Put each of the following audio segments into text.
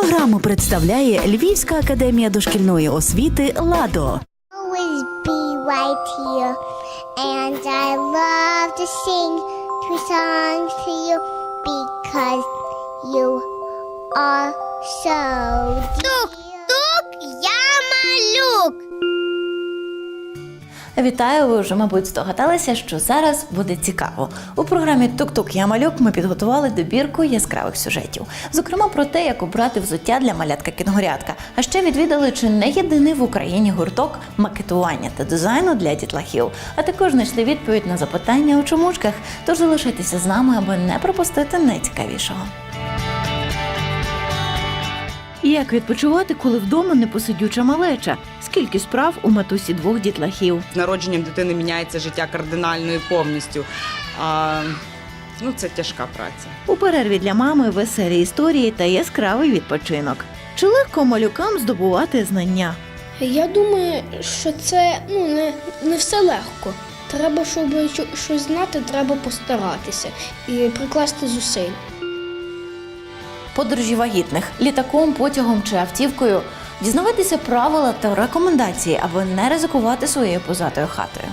Програму представляє Львівська академія дошкільної освіти Ладо. right here. And I love to sing two songs to you because you are so Тук, тук, я малюк. Вітаю, ви вже, мабуть, здогадалися, що зараз буде цікаво. У програмі Тук-Тук Я малюк ми підготували добірку яскравих сюжетів. Зокрема, про те, як обрати взуття для малятка кінгурятка. А ще відвідали чи не єдиний в Україні гурток макетування та дизайну для дітлахів. А також знайшли відповідь на запитання у чомушках. Тож залишайтеся з нами, аби не пропустити найцікавішого. Як відпочивати, коли вдома непосидюча малеча? Скільки справ у матусі двох дітлахів? з народженням дитини міняється життя кардинально і повністю. А, ну, це тяжка праця. У перерві для мами веселі історії та яскравий відпочинок. Чи легко малюкам здобувати знання? Я думаю, що це ну не, не все легко. Треба, щоб щось знати, треба постаратися і прикласти зусиль. Подорожі вагітних літаком, потягом чи автівкою, дізнаватися правила та рекомендації, аби не ризикувати своєю позатою хатою.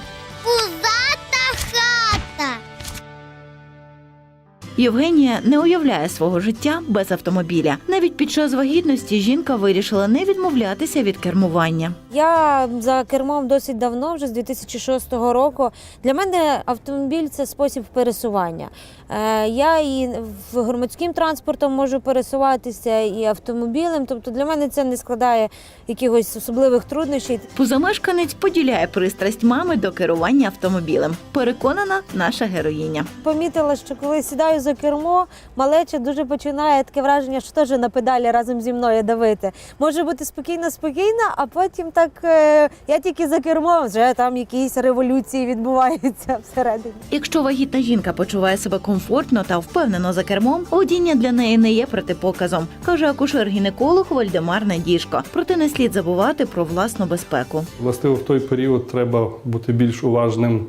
Євгенія не уявляє свого життя без автомобіля. Навіть під час вагітності жінка вирішила не відмовлятися від кермування. Я за кермом досить давно, вже з 2006 року. Для мене автомобіль це спосіб пересування. Е, Я і громадським транспортом можу пересуватися, і автомобілем. Тобто для мене це не складає якихось особливих труднощів. Позамешканець поділяє пристрасть мами до керування автомобілем. Переконана наша героїня. Помітила, що коли сідаю за кермо, малеча дуже починає таке враження, що теж на педалі разом зі мною давити. Може бути спокійно, спокійно, а потім так е, я тільки за кермом, вже там якісь революції відбуваються всередині. Якщо вагітна жінка почуває себе комфортно та впевнено за кермом, водіння для неї не є протипоказом, каже акушер-гінеколог Вальдемар Надіжко. Проте не слід забувати про власну безпеку. Властиво в той період треба бути більш уважним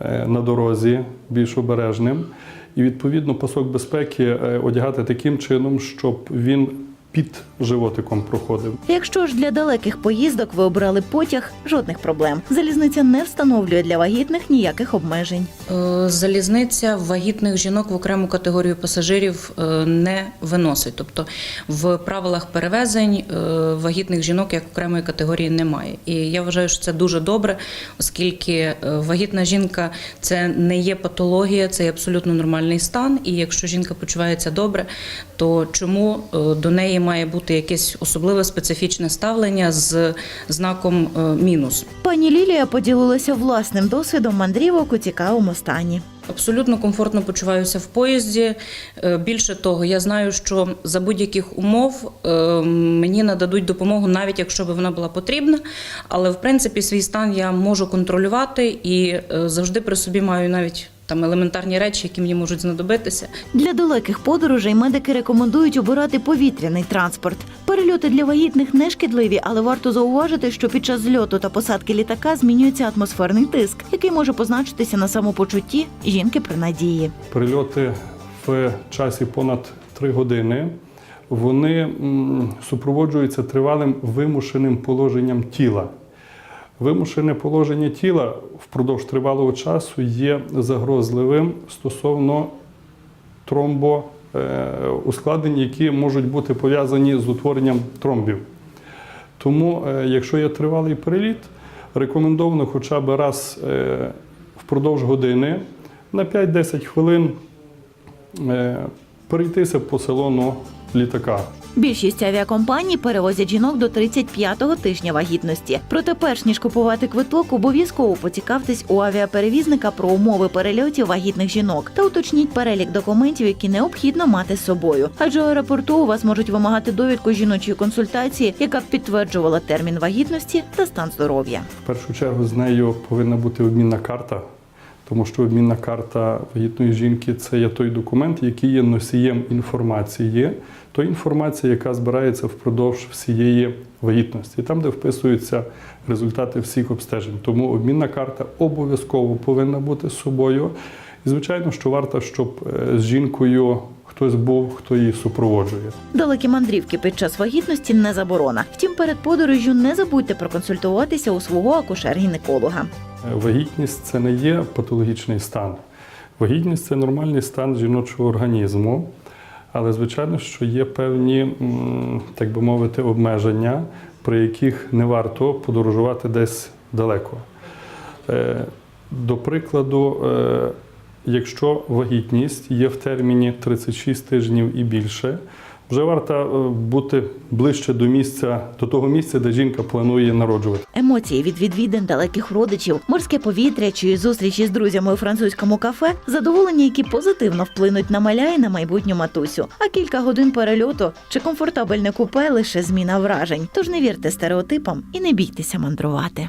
е, на дорозі, більш обережним. І відповідно пасок безпеки е, одягати таким чином, щоб він під животиком проходив. Якщо ж для далеких поїздок ви обрали потяг, жодних проблем. Залізниця не встановлює для вагітних ніяких обмежень. Е, Залізниця вагітних жінок в окрему категорію пасажирів е, не виносить. Тобто в правилах перевезень е, вагітних жінок як окремої категорії немає. І я вважаю, що це дуже добре, оскільки вагітна жінка це не є патологія, це є абсолютно нормальний стан. І якщо жінка почувається добре, то чому до неї має бути якесь особливе специфічне ставлення з знаком е, мінус? Пані Лілія поділилася власним досвідом мандрівок у цікавому стані. Абсолютно комфортно почуваюся в поїзді. Е, Більше того, я знаю, що за будь-яких умов е, мені нададуть допомогу, навіть якщо б вона була потрібна. Але в принципі свій стан я можу контролювати і завжди при собі маю навіть там елементарні речі, які мені можуть знадобитися. Для далеких подорожей медики рекомендують обирати повітряний транспорт. Перельоти для вагітних не шкідливі, але варто зауважити, що під час зльоту та посадки літака змінюється атмосферний тиск, який може позначитися на самопочутті жінки при надії. Перельоти в часі понад 3 години. Вони супроводжуються тривалим вимушеним положенням тіла. Вимушене положення тіла впродовж тривалого часу є загрозливим стосовно тромбоускладнень, які можуть бути пов'язані з утворенням тромбів. Тому, е, якщо є тривалий переліт, рекомендовано хоча б раз е, впродовж години на 5-10 хвилин е, перейтися по салону літака. Більшість авіакомпаній перевозять жінок до 35-го тижня вагітності. Проте, перш ніж купувати квиток, обов'язково поцікавтесь у авіаперевізника про умови перельотів вагітних жінок та уточніть перелік документів, які необхідно мати з собою. Адже у аеропорту у вас можуть вимагати довідку жіночої консультації, яка б підтверджувала термін вагітності та стан здоров'я. В першу чергу з нею повинна бути обмінна карта, тому що обмінна карта вагітної жінки це є той документ, який є носієм інформації, то інформація, яка збирається впродовж всієї вагітності, там, де вписуються результати всіх обстежень. Тому обмінна карта обов'язково повинна бути з собою. І звичайно, що варто, щоб е, з жінкою хтось був, хто її супроводжує. Далекі мандрівки під час вагітності не заборона. Втім, перед подорожжю не забудьте проконсультуватися у свого акушер-гінеколога. Вагітність це не є патологічний стан. Вагітність це нормальний стан жіночого організму, але звичайно, що є певні, так би мовити, обмеження, при яких не варто подорожувати десь далеко. Е, До прикладу, е, якщо вагітність є в терміні 36 тижнів і більше, вже варто е, бути ближче до місця, до того місця, де жінка планує народжувати. Емоції від відвідин далеких родичів, морське повітря чи зустрічі з друзями у французькому кафе, задоволення, які позитивно вплинуть на маля і на майбутню матусю. А кілька годин перельоту чи комфортабельне купе лише зміна вражень. Тож не вірте стереотипам і не бійтеся мандрувати.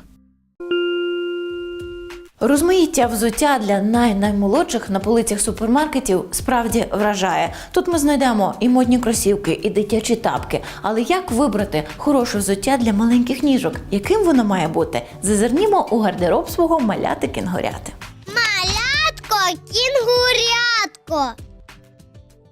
Розмаїття взуття для най-наймолодших на полицях супермаркетів справді вражає. Тут ми знайдемо і модні кросівки, і дитячі тапки. Але як вибрати хороше взуття для маленьких ніжок? Яким воно має бути? Зазирнімо у гардероб свого маляти кінгуряти. Малятко, кінгурятко.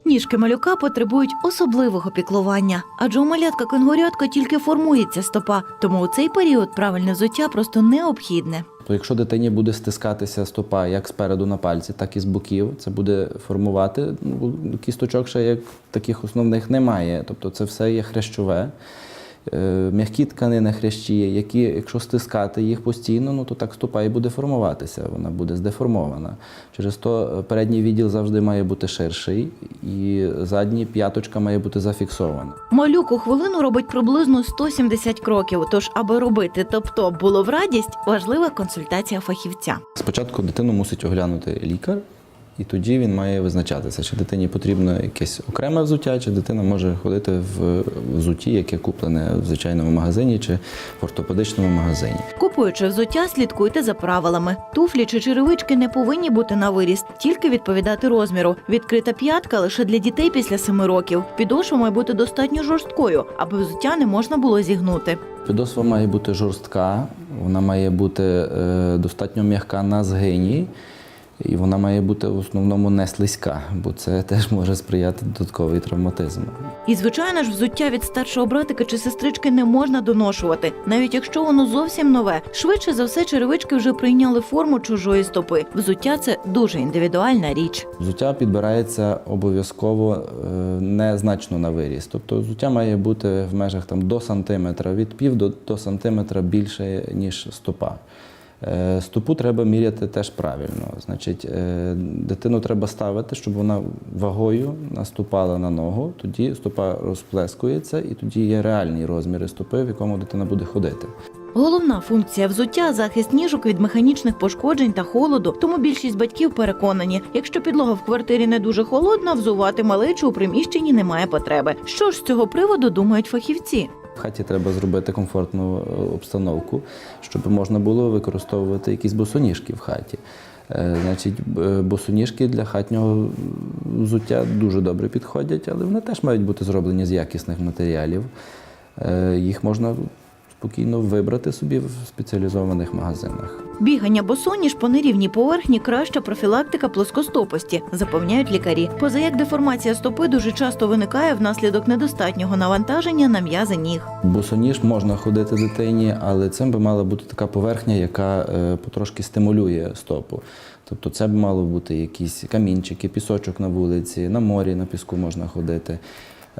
Ніжки малюка потребують особливого піклування, адже у малятка кенгурятка тільки формується стопа, тому у цей період правильне взуття просто необхідне. То якщо дитині буде стискатися стопа як спереду на пальці, так і з боків, це буде формувати ну, кісточок, ще як таких основних немає. Тобто це все є хрящове. Е, М'які тканини хрящі, які, якщо стискати їх постійно, ну то так стопа і буде формуватися, вона буде здеформована. Через то е, передній відділ завжди має бути ширший, і задній п'яточка має бути зафіксована. Малюк у хвилину робить приблизно 170 кроків. Тож, аби робити топ-топ було в радість, важлива консультація фахівця. Спочатку дитину мусить оглянути лікар, і тоді він має визначатися, чи дитині потрібно якесь окреме взуття, чи дитина може ходити в взутті, яке куплене в звичайному магазині чи в ортопедичному магазині. Купуючи взуття, слідкуйте за правилами. Туфлі чи черевички не повинні бути на виріст, тільки відповідати розміру. Відкрита п'ятка лише для дітей після 7 років. Підошва має бути достатньо жорсткою, аби взуття не можна було зігнути. Підошва має бути жорстка, вона має бути е, достатньо м'яка на згині. І вона має бути в основному не слизька, бо це теж може сприяти додатковий травматизм. І звичайно ж, взуття від старшого братика чи сестрички не можна доношувати, навіть якщо воно зовсім нове. Швидше за все, черевички вже прийняли форму чужої стопи. Взуття це дуже індивідуальна річ. Взуття підбирається обов'язково е, незначно на виріс. Тобто взуття має бути в межах там, до сантиметра, від пів до, до сантиметра більше, ніж стопа. Е, Стопу треба міряти теж правильно. Значить, е, дитину треба ставити, щоб вона вагою наступала на ногу, тоді стопа розплескується, і тоді є реальні розміри стопи, в якому дитина буде ходити. Головна функція взуття захист ніжок від механічних пошкоджень та холоду. Тому більшість батьків переконані, якщо підлога в квартирі не дуже холодна, взувати малечу у приміщенні немає потреби. Що ж з цього приводу думають фахівці? В хаті треба зробити комфортну е, обстановку, щоб можна було використовувати якісь босоніжки в хаті. Е, Значить, босоніжки для хатнього взуття дуже добре підходять, але вони теж мають бути зроблені з якісних матеріалів. Е, Їх можна спокійно вибрати собі в спеціалізованих магазинах. Бігання босоніж по нерівній поверхні краща профілактика плоскостопості, запевняють лікарі. Поза як деформація стопи дуже часто виникає внаслідок недостатнього навантаження на м'язи ніг. Босоніж можна ходити дитині, але цим би мала бути така поверхня, яка е, потрошки стимулює стопу. Тобто це б мало бути якісь камінчики, пісочок на вулиці, на морі, на піску можна ходити.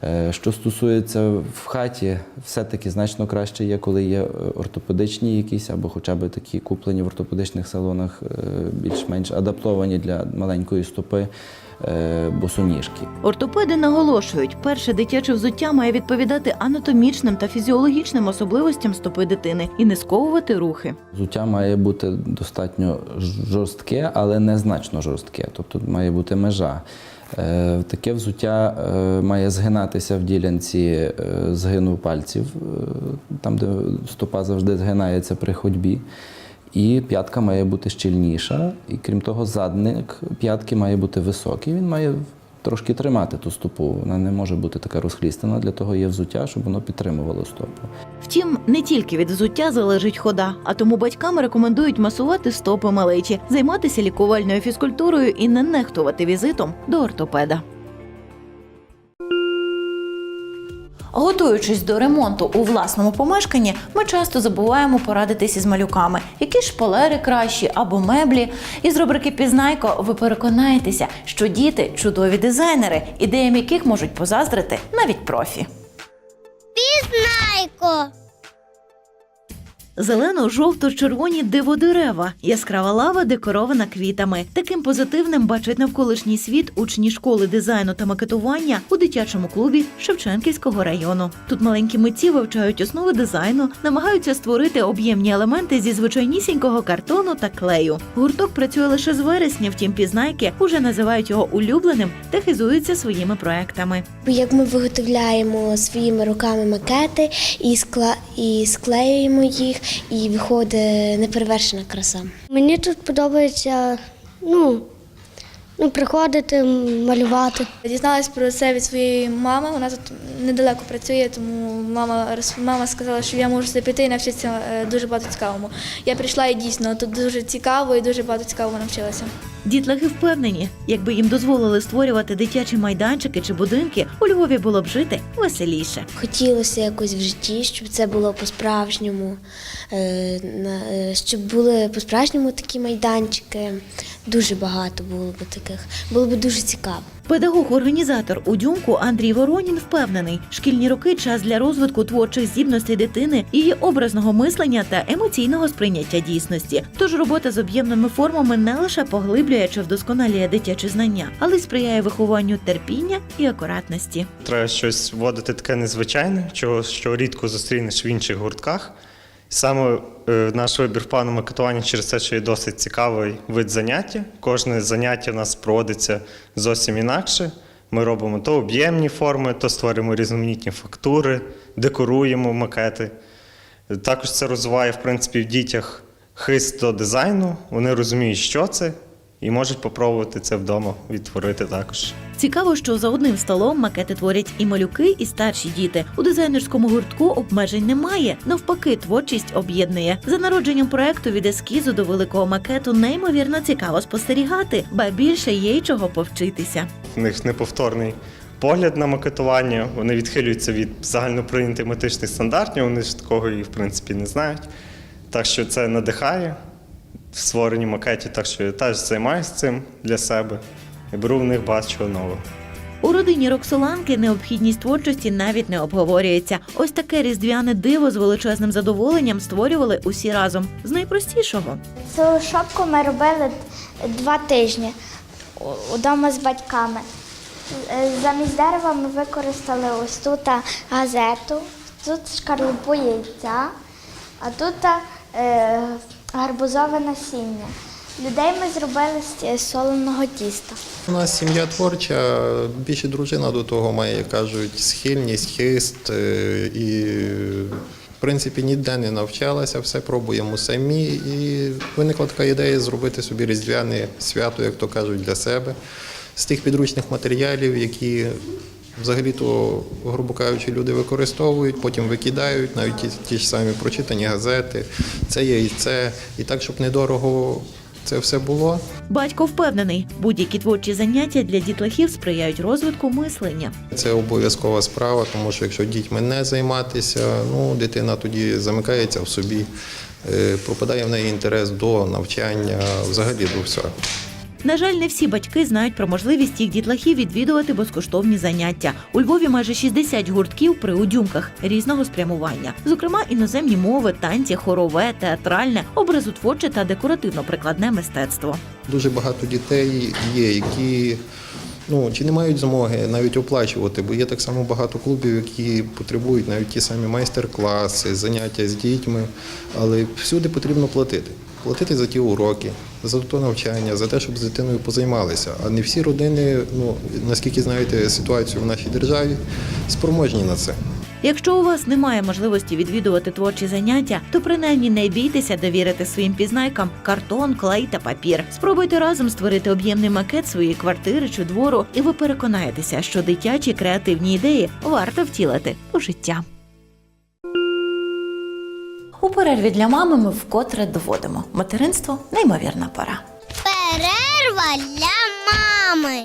Е, Що стосується в хаті, все-таки значно краще є, коли є е, ортопедичні якісь, або хоча б такі куплені в ортопедичних салонах, е, більш-менш адаптовані для маленької стопи босоніжки. Ортопеди наголошують, перше дитяче взуття має відповідати анатомічним та фізіологічним особливостям стопи дитини і не сковувати рухи. Взуття має бути достатньо жорстке, але не значно жорстке. Тобто має бути межа. Е, Таке взуття е, має згинатися в ділянці е, згину пальців, там, де стопа завжди згинається при ходьбі. І п'ятка має бути щільніша, і крім того, задник п'ятки має бути високий. Він має трошки тримати ту стопу. Вона не може бути така розхлістана. Для того є взуття, щоб воно підтримувало стопу. Втім, не тільки від взуття залежить хода, а тому батькам рекомендують масувати стопи малечі, займатися лікувальною фізкультурою і не нехтувати візитом до ортопеда. Готуючись до ремонту у власному помешканні, ми часто забуваємо порадитись із малюками, які шпалери кращі або меблі. Із рубрики Пізнайко ви переконаєтеся, що діти чудові дизайнери, ідеям яких можуть позаздрити навіть профі. Пізнайко. Зелено-жовто-червоні диводерева, яскрава лава декорована квітами. Таким позитивним бачать навколишній світ учні школи дизайну та макетування у дитячому клубі Шевченківського району. Тут маленькі митці вивчають основи дизайну, намагаються створити об'ємні елементи зі звичайнісінького картону та клею. Гурток працює лише з вересня, втім пізнайки уже називають його улюбленим та хизуються своїми проектами. Як ми виготовляємо своїми руками макети і, скла... і склеюємо їх, і виходить неперевершена краса. Мені тут подобається ну, ну, приходити, малювати. Дізналась про це від своєї мами. Вона тут недалеко працює, тому мама мама сказала, що я можу сюди піти і навчитися е, дуже багато цікавому. Я прийшла і дійсно тут дуже цікаво і дуже багато цікавого навчилася. Дітлахи впевнені, якби їм дозволили створювати дитячі майданчики чи будинки, у Львові було б жити веселіше. Хотілося якось в житті, щоб це було по-справжньому, е, е, щоб були по-справжньому такі майданчики. Дуже багато було б таких. Було б дуже цікаво. Педагог-організатор у дюмку Андрій Воронін впевнений, шкільні роки час для розвитку творчих здібностей дитини, її образного мислення та емоційного сприйняття дійсності. Тож робота з об'ємними формами не лише поглиблює чи вдосконалює дитячі знання, але й сприяє вихованню терпіння і акуратності. Треба щось вводити таке незвичайне, чого що рідко зустрінеш в інших гуртках. Саме е, наш вибір плану макетування через те, що є досить цікавий вид заняття. Кожне заняття в нас проводиться зовсім інакше. Ми робимо то об'ємні форми, то створюємо різноманітні фактури, декоруємо макети. Також це розвиває в принципі в дітях хист до дизайну. Вони розуміють, що це, і можуть попробувати це вдома відтворити також. Цікаво, що за одним столом макети творять і малюки, і старші діти. У дизайнерському гуртку обмежень немає. Навпаки, творчість об'єднує. За народженням проекту від ескізу до великого макету неймовірно цікаво спостерігати, ба більше є й чого повчитися. В них неповторний погляд на макетування. Вони відхилюються від загальноприйнятих метичних стандартів. Вони ж такого і в принципі не знають. Так що це надихає в створенні макетів. Так що я теж займаюся цим для себе і беру в них багато чого нового. У родині Роксоланки необхідність творчості навіть не обговорюється. Ось таке різдвяне диво з величезним задоволенням створювали усі разом. З найпростішого. Цю шопку ми робили два тижні удома з батьками. Е, Замість дерева ми використали ось тут газету, тут шкарлупу яйця, а тут е, гарбузове насіння. Людей ми зробили з соленого тіста. У нас сім'я творча, більше дружина до того має, як кажуть, схильність, хист е, і, в принципі, ніде не навчалася, все пробуємо самі. І виникла така ідея зробити собі різдвяне свято, як то кажуть, для себе з тих підручних матеріалів, які взагалі-то, грубо кажучи, люди використовують, потім викидають, навіть ті, ті ж самі прочитані газети, це є і це. І так, щоб недорого це все було. Батько впевнений, будь-які творчі заняття для дітлахів сприяють розвитку мислення. Це обов'язкова справа, тому що якщо дітьми не займатися, ну дитина тоді замикається в собі, е, пропадає в неї інтерес до навчання, взагалі до всього. На жаль, не всі батьки знають про можливість їх дітлахів відвідувати безкоштовні заняття. У Львові майже 60 гуртків при удюмках різного спрямування, зокрема іноземні мови, танці, хорове, театральне, образотворче та декоративно-прикладне мистецтво. Дуже багато дітей є, які ну, чи не мають змоги навіть оплачувати, бо є так само багато клубів, які потребують навіть ті самі майстер-класи, заняття з дітьми, але всюди потрібно платити. Платити за ті уроки, за то навчання, за те, щоб з дитиною позаймалися. А не всі родини, ну наскільки знаєте ситуацію в нашій державі, спроможні на це. Якщо у вас немає можливості відвідувати творчі заняття, то принаймні не бійтеся довірити своїм пізнайкам картон, клей та папір. Спробуйте разом створити об'ємний макет своєї квартири чи двору, і ви переконаєтеся, що дитячі креативні ідеї варто втілити у життя. Перерві для мами ми вкотре доводимо материнство неймовірна пора. Перерва для мами.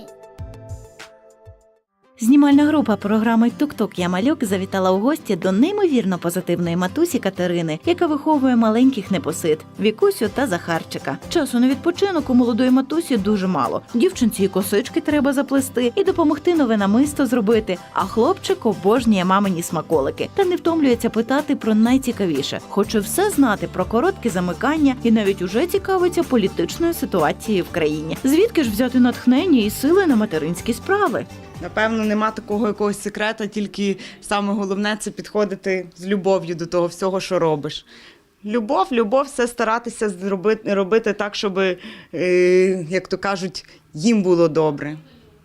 Знімальна група програми Тук-Тук Я малюк завітала у гості до неймовірно позитивної матусі Катерини, яка виховує маленьких непосид Вікусю та Захарчика. Часу на відпочинок у молодої матусі дуже мало. Дівчинці і косички треба заплести і допомогти нове намисто зробити. А хлопчик обожнює мамині смаколики та не втомлюється питати про найцікавіше. Хоче все знати про коротке замикання і навіть уже цікавиться політичною ситуацією в країні. Звідки ж взяти натхнення і сили на материнські справи? Напевно, нема такого якогось секрета, тільки саме головне це підходити з любов'ю до того всього, що робиш. Любов, любов, все старатися зробити, робити так, щоб, е, як то кажуть, їм було добре.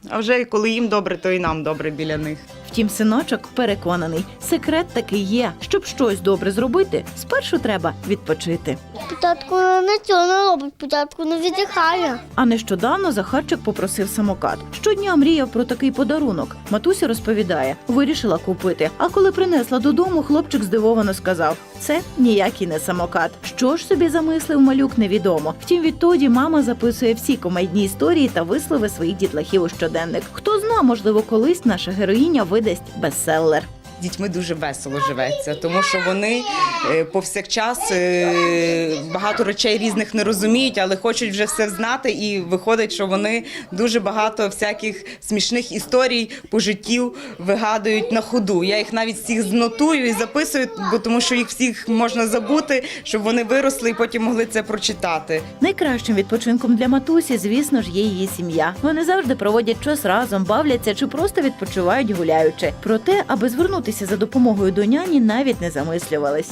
А вже коли їм добре, то і нам добре біля них. Втім, синочок переконаний, секрет таки є. Щоб щось добре зробити, спершу треба відпочити. Спочатку не цього не робить, спочатку не віддихає. А нещодавно Захарчик попросив самокат. Щодня мріяв про такий подарунок. Матуся розповідає, вирішила купити. А коли принесла додому, хлопчик здивовано сказав: це ніякий не самокат. Що ж собі замислив малюк, невідомо. Втім, відтоді мама записує всі комедні історії та вислови своїх дітлахів у щоденник. Хто зна, можливо, колись наша героїня видасть бестселер. Дітьми дуже весело живеться, тому що вони е, повсякчас е, багато речей різних не розуміють, але хочуть вже все знати. І виходить, що вони дуже багато всяких смішних історій по життю вигадують на ходу. Я їх навіть всіх знотую і записую, бо тому що їх всіх можна забути, щоб вони виросли і потім могли це прочитати. Найкращим відпочинком для матусі, звісно ж, є її сім'я. Вони завжди проводять час разом, бавляться чи просто відпочивають гуляючи. Проте, аби звернутися за допомогою до няні, навіть не замислювались.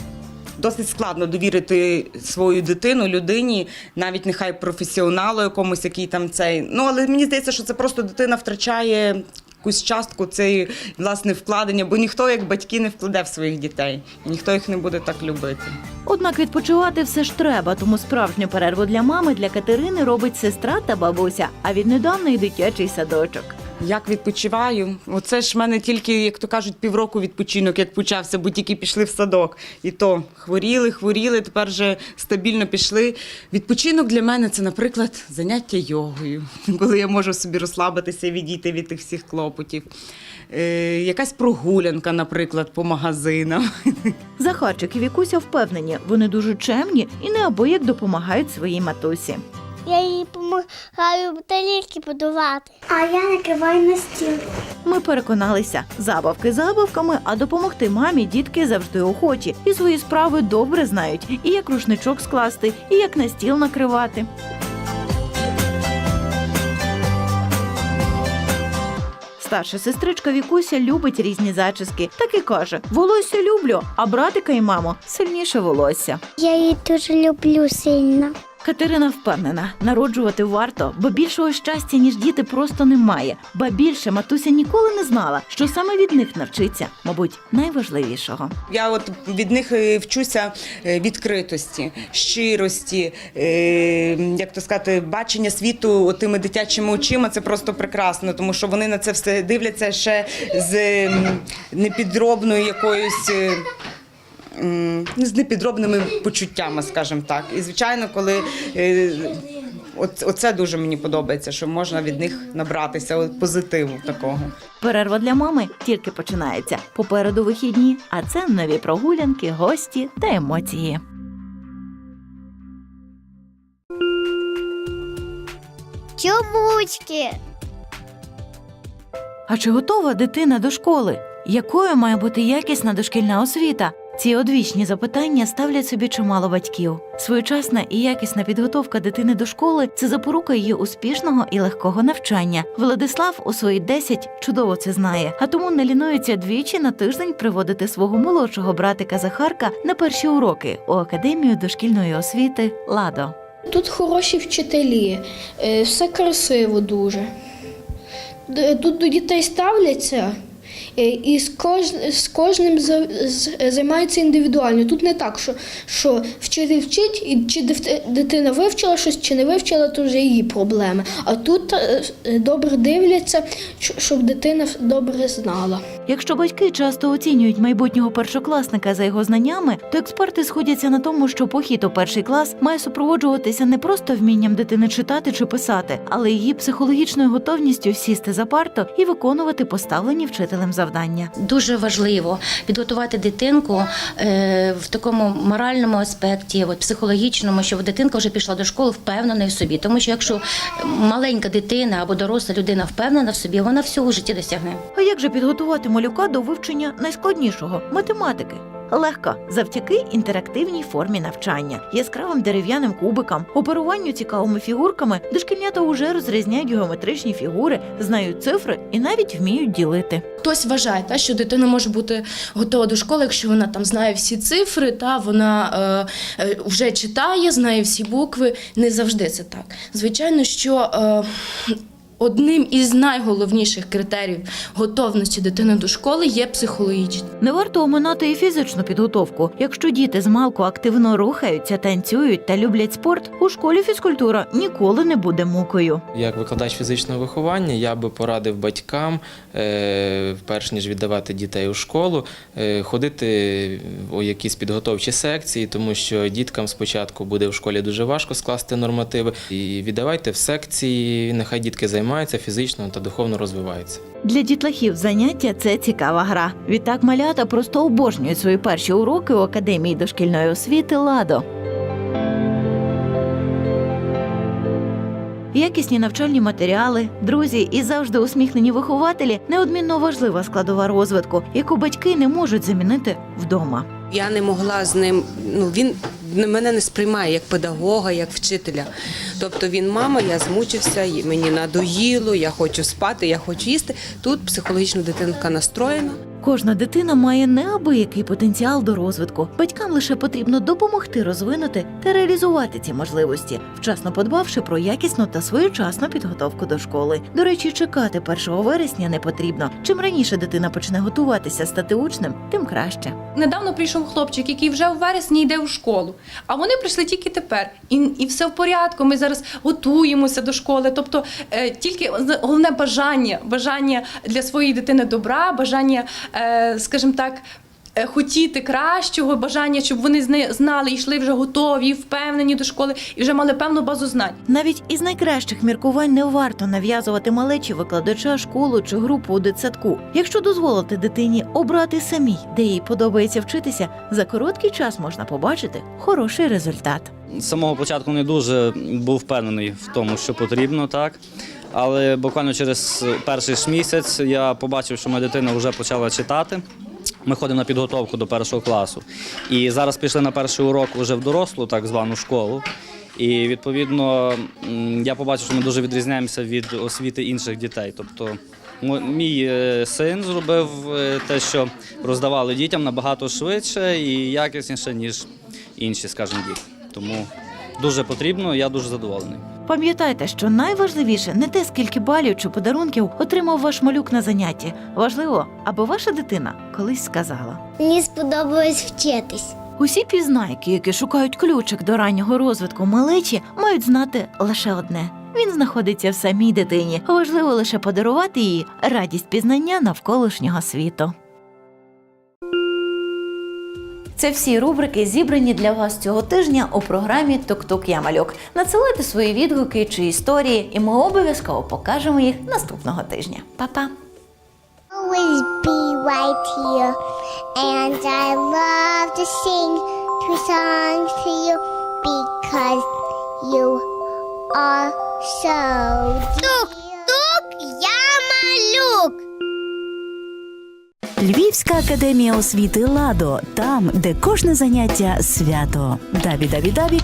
Досить складно довірити свою дитину людині, навіть нехай професіоналу якомусь, який там цей. Ну але мені здається, що це просто дитина втрачає якусь частку цієї власне вкладення, бо ніхто, як батьки, не вкладе в своїх дітей, і ніхто їх не буде так любити. Однак відпочивати все ж треба, тому справжню перерву для мами для Катерини робить сестра та бабуся, а віднедавна й дитячий садочок. Як відпочиваю? Оце ж в мене тільки, як то кажуть, півроку відпочинок, як почався, бо тільки пішли в садок. І то хворіли, хворіли, тепер вже стабільно пішли. Відпочинок для мене це, наприклад, заняття йогою, коли я можу собі розслабитися і відійти від тих всіх клопотів. Е, якась прогулянка, наприклад, по магазинам. Захарчик і Вікуся впевнені, вони дуже чемні і неабияк допомагають своїй матусі. Я їй допомагаю тарілки подувати. А я накриваю на стіл. Ми переконалися, забавки забавками, а допомогти мамі дітки завжди охочі і свої справи добре знають, і як рушничок скласти, і як на стіл накривати. Старша сестричка Вікуся любить різні зачіски. Так і каже: волосся люблю, а братика і маму сильніше волосся. Я її дуже люблю сильно. Катерина впевнена, народжувати варто, бо більшого щастя, ніж діти, просто немає. Ба більше матуся ніколи не знала, що саме від них навчиться, мабуть, найважливішого. Я от від них е, вчуся е, відкритості, щирості, е, як то сказати, бачення світу тими дитячими очима. Це просто прекрасно, тому що вони на це все дивляться ще з непідробною якоюсь. З непідробними почуттями, скажімо так. І звичайно, коли е, оце дуже мені подобається, що можна від них набратися от, позитиву такого. Перерва для мами тільки починається. Попереду вихідні, а це нові прогулянки, гості та емоції. Чобучки. А чи готова дитина до школи? Якою має бути якісна дошкільна освіта? Ці одвічні запитання ставлять собі чимало батьків. Своєчасна і якісна підготовка дитини до школи це запорука її успішного і легкого навчання. Владислав у свої 10 чудово це знає, а тому не лінується двічі на тиждень приводити свого молодшого братика Захарка на перші уроки у академію дошкільної освіти Ладо. Тут хороші вчителі, е, все красиво дуже. Тут до дітей ставляться І з, кож, з кожним з- займається індивідуально. Тут не так, що, що вчитель вчить, і чи дитина вивчила щось, чи не вивчила, то вже її проблеми. А тут е, е, добре дивляться, щоб дитина добре знала. Якщо батьки часто оцінюють майбутнього першокласника за його знаннями, то експерти сходяться на тому, що похід у перший клас має супроводжуватися не просто вмінням дитини читати чи писати, але її психологічною готовністю сісти за парту і виконувати поставлені вчителем завдання. Дуже важливо підготувати дитинку е, в такому моральному аспекті, от, психологічному, щоб дитинка вже пішла до школи впевнена в собі. Тому що якщо маленька дитина або доросла людина впевнена в собі, вона всього в житті досягне. А як же підготувати малюка до вивчення найскладнішого математики? Легко завдяки інтерактивній формі навчання, яскравим дерев'яним кубикам, оперуванню цікавими фігурками, дошкільнята уже розрізняють геометричні фігури, знають цифри і навіть вміють ділити. Хтось вважає, та, що дитина може бути готова до школи, якщо вона там знає всі цифри, та вона е, е, вже читає, знає всі букви. Не завжди це так. Звичайно, що е, одним із найголовніших критеріїв готовності дитини до школи є психологічний. Не варто оминати і фізичну підготовку. Якщо діти з малку активно рухаються, танцюють та люблять спорт, у школі фізкультура ніколи не буде мукою. Як викладач фізичного виховання, я би порадив батькам, е, перш ніж віддавати дітей у школу, е, ходити у якісь підготовчі секції, тому що діткам спочатку буде в школі дуже важко скласти нормативи. І віддавайте в секції, нехай дітки займаються фізично та духовно розвиваються. Для дітлахів заняття це цікава гра. Відтак малята просто обожнюють свої перші уроки у академії дошкільної освіти Ладо. Якісні навчальні матеріали, друзі і завжди усміхнені вихователі неодмінно важлива складова розвитку, яку батьки не можуть замінити вдома. Я не могла з ним. Ну він мене не сприймає як педагога, як вчителя. Тобто він мама, я змучився, мені надоїло, я хочу спати, я хочу їсти. Тут психологічно дитинка настроєна. Кожна дитина має неабиякий потенціал до розвитку. Батькам лише потрібно допомогти розвинути та реалізувати ці можливості, вчасно подбавши про якісну та своєчасну підготовку до школи. До речі, чекати 1 вересня не потрібно. Чим раніше дитина почне готуватися стати учнем, тим краще. Недавно прийшов хлопчик, який вже у вересні йде у школу. А вони прийшли тільки тепер. І, і все в порядку. Ми зараз готуємося до школи. Тобто е, тільки головне бажання, бажання для своєї дитини добра, бажання, скажімо так. Е, Хотіти кращого, бажання, щоб вони знали, йшли вже готові, впевнені до школи і вже мали певну базу знань. Навіть із найкращих міркувань не варто нав'язувати малечі викладача, школу чи групу у дитсадку. Якщо дозволити дитині обрати самій, де їй подобається вчитися, за короткий час можна побачити хороший результат. З самого початку не дуже був впевнений в тому, що потрібно, так. Але буквально через перший ж місяць я побачив, що моя дитина вже почала читати. Ми ходимо на підготовку до першого класу. І зараз пішли на перший урок вже в дорослу, так звану школу. І відповідно я побачив, що ми дуже відрізняємося від освіти інших дітей. Тобто мій е, син зробив е, те, що роздавали дітям набагато швидше і якісніше, ніж інші, скажімо, діти. Тому дуже потрібно, я дуже задоволений. Пам'ятайте, що найважливіше не те, скільки балів чи подарунків отримав ваш малюк на занятті. Важливо, аби ваша дитина колись сказала. Мені сподобалось вчитись. Усі пізнайки, які шукають ключик до раннього розвитку малечі, мають знати лише одне: він знаходиться в самій дитині. Важливо лише подарувати їй радість пізнання навколишнього світу. Це всі рубрики зібрані для вас цього тижня у програмі Тук-Тук Я малюк. Надсилайте свої відгуки чи історії, і ми обов'язково покажемо їх наступного тижня. Па-па! Always be right here. And I love to sing two songs to you because you are so Тук, тук, я малюк. Львівська академія освіти Ладо. Там, де кожне заняття свято. www.lado.ua